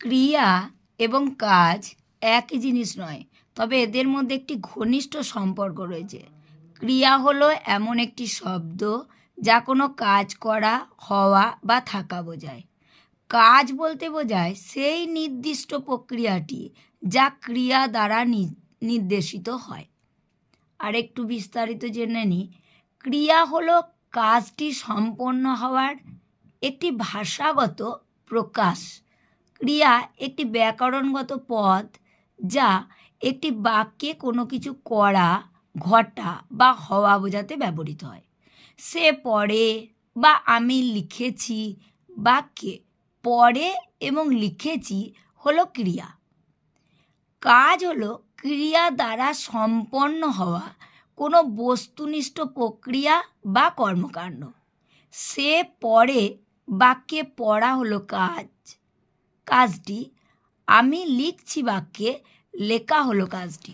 ক্রিয়া এবং কাজ একই জিনিস নয়, তবে এদের মধ্যে একটি ঘনিষ্ঠ সম্পর্ক রয়েছে। ক্রিয়া হলো এমন একটি শব্দ যা কোনো কাজ করা, হওয়া বা থাকা বোঝায়। কাজ বলতে বোঝায় সেই নির্দিষ্ট প্রক্রিয়াটি যা ক্রিয়া দ্বারা নির্দেশিত হয়। আর একটু বিস্তারিত জেনে নিই। ক্রিয়া হলো কাজটি সম্পন্ন হওয়ার একটি ভাষাগত প্রকাশ ক্রিয়া একটি ব্যাকরণগত পদ যা একটি বাক্যে কোনো কিছু করা, ঘটা বা হওয়া বোঝাতে ব্যবহৃত হয়। সে পড়ে বা আমি লিখেছি, বাক্যে পড়ে এবং লিখেছি হলো ক্রিয়া। কাজ হলো ক্রিয়া দ্বারা সম্পন্ন হওয়া কোনো বস্তুনিষ্ঠ প্রক্রিয়া বা কর্মকাণ্ড। সে পড়ে, বাক্যে পড়া হলো কাজ। কাজটি আমি লিখছি বাক্যে লেখা হলো কাজটি।